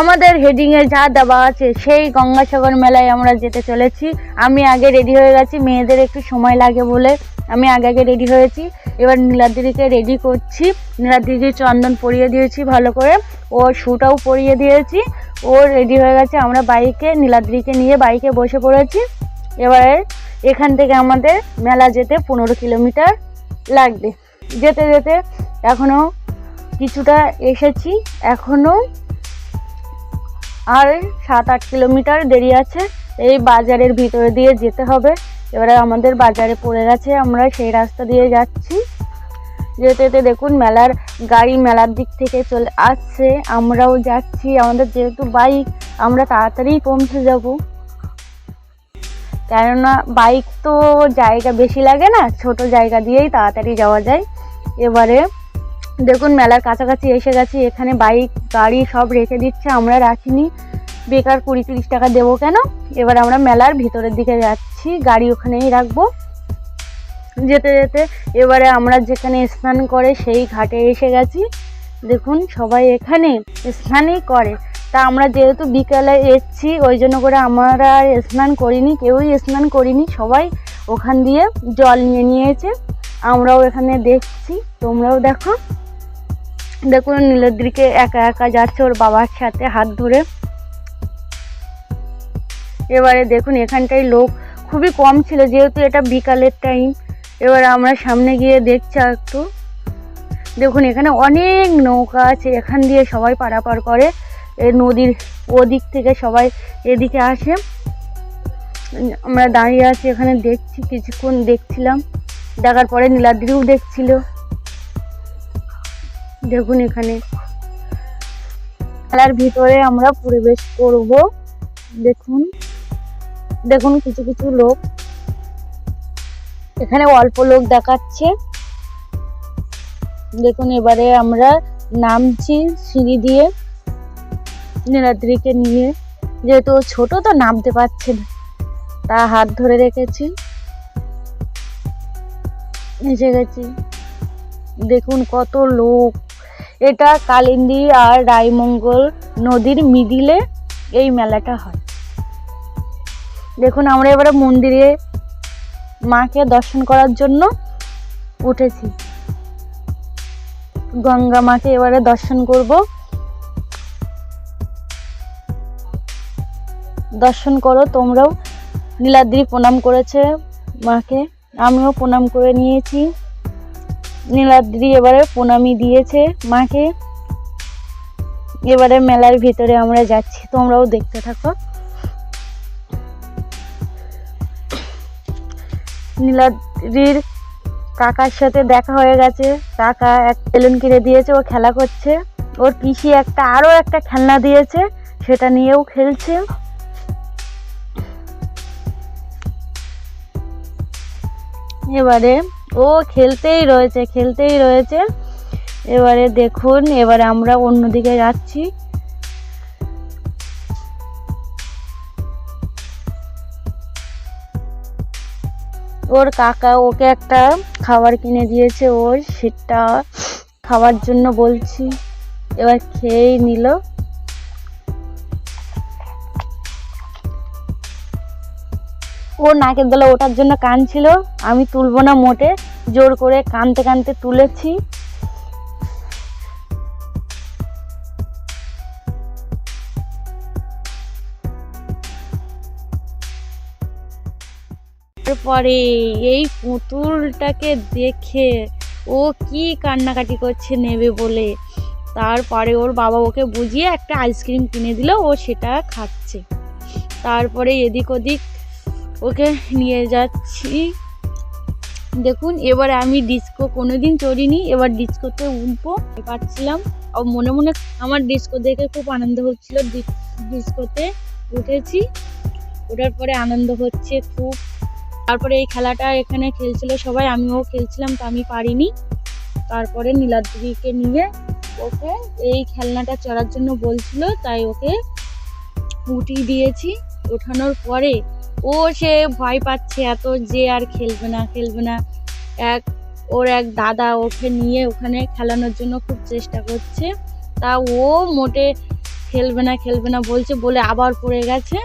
আমাদের হেডিংয়ে যা দেওয়া আছে, সেই গঙ্গাসাগর মেলায় আমরা যেতে চলেছি। আমি আগে রেডি হয়ে গেছি, মেয়েদের একটু সময় লাগে বলে আমি আগে আগে রেডি হয়েছি। এবার নীলাদ্রিকে রেডি করছি। নীলাদ্রিকে চন্দন পরিয়ে দিয়েছি ভালো করে। ও শুটাও পরিয়ে দিয়েছি। ও রেডি হয়ে গেছে, আমরা বাইকে নীলাদ্রিকে নিয়ে বাইকে বসে পড়েছি। এবারে এখান থেকে আমাদের মেলা যেতে পনেরো কিলোমিটার লাগবে। যেতে যেতে এখনও কিছুটা এসেছি। এখনও আর সাত আট কিলোমিটার দেরি আছে, এই বাজারের ভিতরে দিয়ে যেতে হবে। এবারে আমাদের বাজারে পড়ে গেছে, আমরা সেই রাস্তা দিয়ে যাচ্ছি। যেতে যেতে দেখুন মেলার গাড়ি মেলার দিক থেকে চলে আসছে, আমরাও যাচ্ছি। আমাদের যেহেতু বাইক, আমরা তাড়াতাড়ি পৌঁছে যাব। কেননা বাইক তো জায়গা বেশি লাগে না, ছোট জায়গা দিয়েই তাড়াতাড়ি যাওয়া যায়। এবারে দেখুন মেলার কাছাকাছি এসে গেছি, এখানে বাইক, গাড়ি সব রেখে দিচ্ছে, আমরা রাখিনি। বেকার কুড়ি তিরিশ টাকা দেবো কেন? এবার আমরা মেলার ভিতরের দিকে যাচ্ছি, গাড়ি ওখানেই রাখব। যেতে যেতে এবারে আমরা যেখানে স্নান করে সেই ঘাটে এসে গেছি। দেখুন, সবাই এখানে স্নানই করে। তা আমরা যেহেতু বিকালে এসছি, ওই জন্য করে আমরা স্নান করিনি, কেউই স্নান করিনি। সবাই ওখান দিয়ে জল নিয়ে নিয়েছে। আমরাও এখানে দেখছি, তোমরাও দেখো। দেখুন নীলাদ্রিকে একা একা যাচ্ছে ওর বাবার সাথে হাত ধরে। এবারে দেখুন এখানটায় লোক খুবই কম ছিল, যেহেতু এটা বিকালের টাইম এবার আমরা সামনে গিয়ে দেখছি একটু। দেখুন, এখানে অনেক নৌকা আছে, এখান দিয়ে সবাই পারাপার করে। নদীর ওদিক থেকে সবাই এদিকে আসে। আমরা দাঁড়িয়ে আছি, এখানে দেখছি, কিছুক্ষণ দেখছিলাম। দেখার পরে নীলাদ্রিও দেখছিল। দেখুন, এখানে খেলার ভিতরে আমরা পরিবেশ করব। দেখুন। দেখুন, কিছু কিছু লোক এখানে অল্প লোক দেখাচ্ছে। দেখুন, এবারে আমরা নামছি সিঁড়ি দিয়ে নীলাদ্রিকে নিয়ে। যেহেতু ছোট, তো নামতে পারছে না। তা হাত ধরে রেখেছি। এসে গেছি। দেখুন, কত লোক। এটা কালিন্দী আর রায়মঙ্গল নদীর মিডিলে এই মেলাটা হয়। দেখুন, আমরা এবারে মন্দিরে মাকে দর্শন করার জন্য উঠেছি। গঙ্গা মাকে এবারে দর্শন করব। দর্শন করো, তোমরাও নীলাদ্রি প্রণাম করেছে মাকে। আমিও প্রণাম করে নিয়েছি। নীলাদ্রি এবারে প্রণামী দিয়েছে মাকে। এবারে মেলার ভিতরে আমরা যাচ্ছি, তোমরাও দেখতে থাকো। নীলাদ্রির কাকার সাথে দেখা হয়ে গেছে। কাকা এক বেলুন কিনে দিয়েছে, ও খেলা করছে। ওর পিসি একটা, আরও একটা খেলনা দিয়েছে, সেটা নিয়েও খেলছে। এবারে ও খেলতেই রয়েছে খেলতেই রয়েছে। এবারে দেখুন, এবারে আমরা অন্যদিকে যাচ্ছি। ওর কাকা ওকে একটা খাবার কিনে দিয়েছে, ওর সেটা খাওয়ার জন্য বলছি। এবার খেয়েই নিল। ও নাকের দলে ওটার জন্য কানছিল, আমি তুলবো না মোটে। জোর করে কানতে কানতে তুলেছি। তারপরে এই পুতুলটাকে দেখে ও কি কান্নাকাটি করছে নেবে বলে। তারপরে ওর বাবা ওকে বুঝিয়ে একটা আইসক্রিম কিনে দিল, ও সেটা খাচ্ছে। তারপরে এদিক ওদিক ওকে নিয়ে যাচ্ছি। দেখুন, এবার আমি ডিস্কো কোনো দিন চড়িনি, এবার ডিস্কোতে উঠবো। পারছিলাম। আর মনে মনে আমার ডিস্কো দেখে খুব আনন্দ হচ্ছিল। ডিস্কোতে উঠেছি। ওঠার পরে আনন্দ হচ্ছে খুব। তারপরে এই খেলাটা এখানে খেলছিল সবাই, আমিও খেলছিলাম তো আমি পারিনি। তারপরে নীলাদ্রিকে নিয়ে ওকে এই খেলনাটা চড়ার জন্য বলছিল, তাই ওকে উঠিয়ে দিয়েছি। ওঠানোর পরে ও সে ভয় পাচ্ছে এত যে আর খেলবে না খেলবে না। এক, ওর এক দাদা ওকে নিয়ে ওখানে খেলানোর জন্য খুব চেষ্টা করছে। তা ও মোটে খেলবে না খেলবে না বলছে বলে আবার পড়ে গেছে।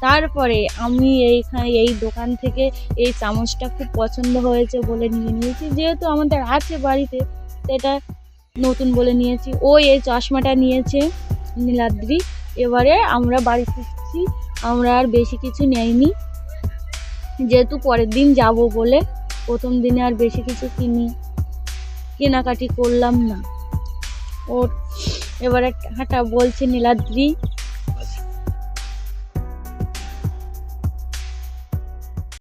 তারপরে আমি এইখানে, এই দোকান থেকে এই চামচটা খুব পছন্দ হয়েছে বলে নিয়ে নিয়েছি। যেহেতু আমাদের আছে বাড়িতে এটা নতুন বলে নিয়েছি। ও এই চশমাটা নিয়েছে নীলাদ্রি। এবারে আমরা বাড়ি ফিরছি। আমরা আর বেশি কিছু নেইনি। যেহেতু পরের দিন যাব বলে প্রথম দিনে আর বেশি কিছু কিনি, কেনাকাটি করলাম না। ওর এবারে হাঁটা বলছে নীলাদ্রি।